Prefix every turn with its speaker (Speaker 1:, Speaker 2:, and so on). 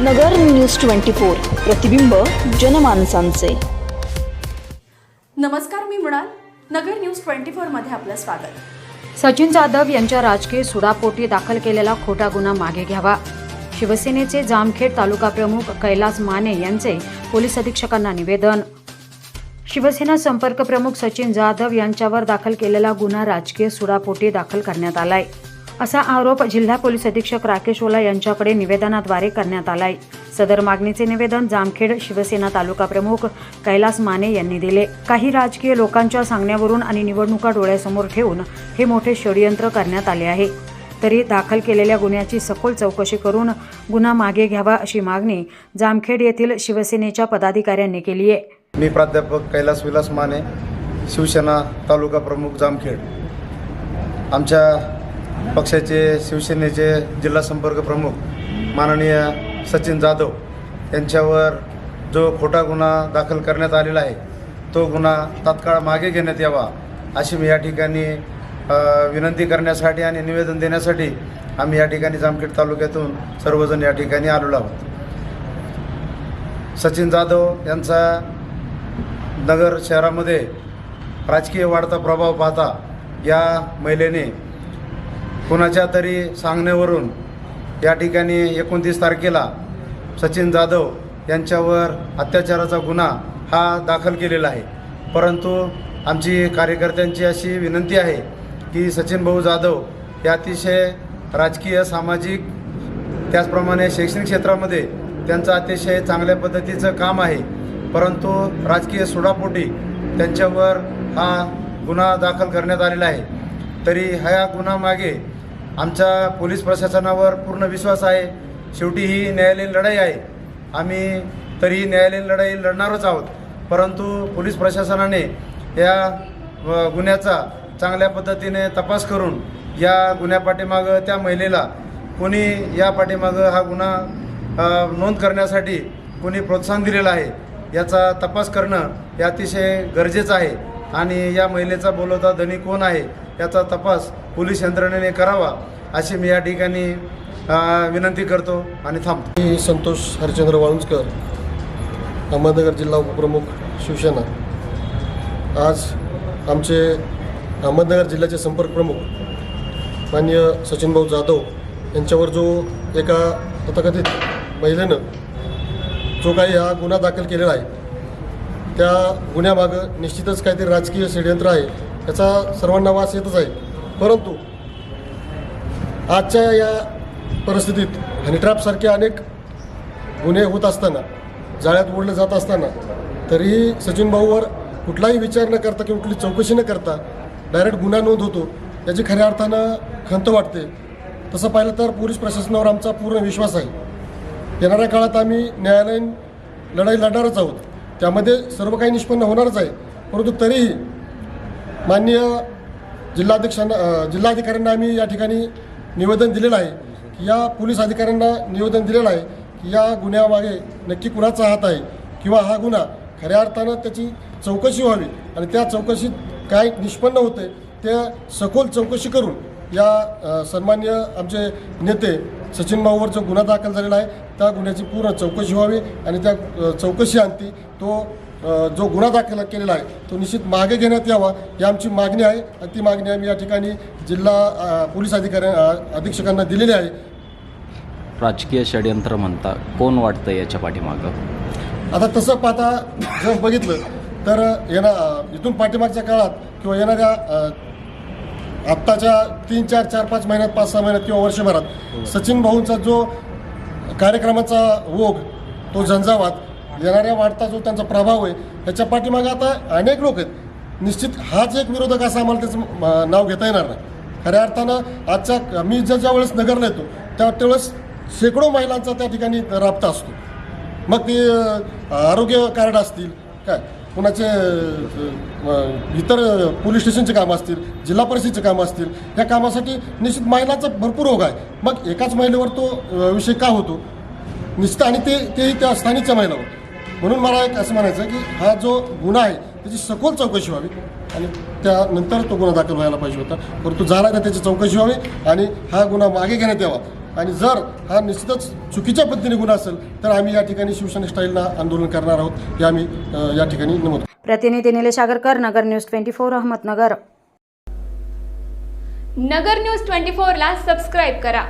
Speaker 1: नगर news twenty four प्रतिबिंब जनमानसांचे.
Speaker 2: नमस्कार मी मृणाल. नगर न्यूज ट्वेंटी फोरमध्ये आपलं स्वागत.
Speaker 3: सचिन जाधव यांच्या राजकीय सुडापोटी दाखल केलेला खोटा गुन्हा मागे घ्यावा. शिवसेनेचे जामखेड तालुका प्रमुख कैलास माने यांचे पोलीस अधीक्षकांना निवेदन. शिवसेना संपर्क प्रमुख सचिन जाधव यांच्यावर दाखल केलेला गुन्हा राजकीय सुडापोटी दाखल करण्यात आलाय. असा आरोप जिल्हा पोलीस अधीक्षक राकेश ओला यांच्याकडे निवेदनाद्वारे करण्यात आलाय. सदर मागणीचे निवेदन जामखेड शिवसेना तालुका प्रमुख कैलास माने यांनी दिले. काही राजकीय लोकांच्या सांगण्यावरून आणि निवडणुका डोळ्यासमोर ठेवून हे मोठे षडयंत्र करण्यात आले आहे. तरी दाखल केलेल्या गुन्ह्याची सखोल चौकशी करून गुन्हा मागे घ्यावा अशी मागणी जामखेड येथील शिवसेनेच्या पदाधिकाऱ्यांनी केली आहे.
Speaker 4: मी प्राध्यापक कैलास विलास माने शिवसेना तालुका प्रमुख जामखेड. आमच्या पक्षाचे शिवसेनेचे जिल्हा संपर्क प्रमुख माननीय सचिन जाधव यांच्यावर जो खोटा गुन्हा दाखल करण्यात आलेला आहे तो गुन्हा तात्काळ मागे घेण्यात यावा अशी मी या ठिकाणी विनंती करण्यासाठी आणि निवेदन देण्यासाठी आम्ही या ठिकाणी जामखेड तालुक्यातून सर्वजण या ठिकाणी आलेलो आहोत. सचिन जाधव यांचा नगर शहरामध्ये राजकीय वाढता प्रभाव पाहता या महिलेने कुणाच्या तरी सांगण्यावरून या ठिकाणी एकोणतीस तारखेला सचिन जाधव यांच्यावर अत्याचाराचा गुन्हा हा दाखल केलेला आहे. परंतु आमची कार्यकर्त्यांची अशी विनंती आहे की सचिन भाऊ जाधव हे अतिशय राजकीय सामाजिक त्याचप्रमाणे शैक्षणिक क्षेत्रामध्ये त्यांचं अतिशय चांगल्या पद्धतीचं काम आहे. परंतु राजकीय सुडापोटी त्यांच्यावर हा गुन्हा दाखल करण्यात आलेला आहे. तरी ह्या गुन्हामागे आमच्या पोलीस प्रशासनावर पूर्ण विश्वास आहे. शेवटी ही न्यायालयीन लढाई आहे. आम्ही तरी न्यायालयीन लढाई लढणारच आहोत. परंतु पोलीस प्रशासनाने या गुन्ह्याचा चांगल्या पद्धतीने तपास करून या गुन्ह्यापाठीमागं त्या महिलेला कोणी या पाठीमागं हा गुन्हा नोंद करण्यासाठी कोणी प्रोत्साहन दिलेलं आहे याचा तपास करणं हे अतिशय गरजेचं आहे. आणि या महिलेचा बोलवता धनी कोण आहे? याचा तपास पोलीस यंत्रणेने करावा अशी मी या ठिकाणी विनंती करतो आणि थांबतो.
Speaker 5: मी संतोष हरिचंद्र वाळुंजकर अहमदनगर जिल्हा उपप्रमुख शिवसेना. आज आमचे अहमदनगर जिल्ह्याचे संपर्क प्रमुख माननीय सचिनभाऊ जाधव यांच्यावर जो एका तथाकथित महिलेनं जो काही हा गुन्हा दाखल केलेला आहे त्या गुन्ह्यामागं निश्चितच काहीतरी राजकीय षडयंत्र आहे. याचा सर्वांना वास येतच आहे. परंतु आजच्या या परिस्थितीत हनीट्रॅपसारखे अनेक गुन्हे होत असताना जाळ्यात ओढले जात असताना तरीही सचिन भाऊवर कुठलाही विचार न करता किंवा कुठली चौकशी न करता डायरेक्ट गुन्हा नोंद होतो याची खऱ्या अर्थानं खंत वाटते. तसं पाहिलं तर पोलीस प्रशासनावर आमचा पूर्ण विश्वास आहे. येणाऱ्या काळात आम्ही न्यायालयीन लढाई लढणारच आहोत. त्यामध्ये सर्व काही निष्पन्न होणारच आहे. परंतु तरीही माननीय जिल्हाध्यक्षांना जिल्हाधिकाऱ्यांना आम्ही या ठिकाणी निवेदन दिलेलं आहे की या पोलीस अधिकाऱ्यांना निवेदन दिलेलं आहे की या गुन्ह्यामागे नक्की कुणाचा हात आहे किंवा हा गुन्हा खऱ्या अर्थानं त्याची चौकशी व्हावी आणि त्या चौकशीत काय निष्पन्न होते ते सखोल चौकशी करून या सन्मान्य आमचे नेते सचिन भाऊवर जो गुन्हा दाखल झालेला आहे त्या गुन्ह्याची पूर्ण चौकशी व्हावी आणि त्या चौकशी आणती तो जो गुन्हा दाखल केलेला आहे तो निश्चित मागे घेण्यात यावा ही आमची मागणी आहे. आणि ती मागणी आम्ही या ठिकाणी जिल्हा पोलीस अधिकारी अ, अधीक्षकांना दिलेली आहे.
Speaker 6: राजकीय षडयंत्र म्हणता कोण वाटतं याच्या पाठीमागं?
Speaker 5: आता तसं पाहता जर बघितलं तर येणा इथून पाठीमागच्या काळात किंवा येणाऱ्या आत्ताच्या तीन चार चार पाच महिन्यात पाच सहा महिन्यात किंवा वर्षभरात सचिन भाऊंचा जो कार्यक्रमाचा ओघ तो झंझावात येणाऱ्या वाढता जो त्यांचा प्रभाव आहे ह्याच्या पाठीमागे आता अनेक लोक आहेत. निश्चित हाच एक विरोधक असा आम्हाला त्याचं नाव घेता येणार नाही. खऱ्या अर्थानं आजच्या मी ज्या ज्या वेळेस नगरला येतो त्या त्यावेळेस शेकडो महिलांचा त्या ठिकाणी राबता असतो. मग ते आरोग्य कार्ड असतील काय कुणाचे इतर पोलीस स्टेशनचे कामं असतील जिल्हा परिषदेचे कामं असतील या कामासाठी निश्चित महिलांचा भरपूर ओघ आहे. मग एकाच महिलेवर तो विषय का होतो? निश्चित आणि ते तेही त्या स्थानिकच्या महिलावर. म्हणून मला एक असं म्हणायचं की हा जो गुन्हा आहे त्याची सखोल चौकशी व्हावी. आणि त्यानंतर तो गुन्हा दाखल व्हायला पाहिजे होता. परंतु झाला तर त्याची चौकशी व्हावी आणि हा गुन्हा मागे घेण्यात यावा. आणि जर हा निश्चितच चुकीच्या पद्धतीने गुन्हा असेल तर आम्ही या ठिकाणी शिवसेना स्टाईलला आंदोलन करणार आहोत हे आम्ही या ठिकाणी नमूद
Speaker 3: प्रतिनिधी Nilesh Agarkar Nagar news twenty four Ahmednagar.
Speaker 7: Nagar news twenty फोरला सबस्क्राईब करा.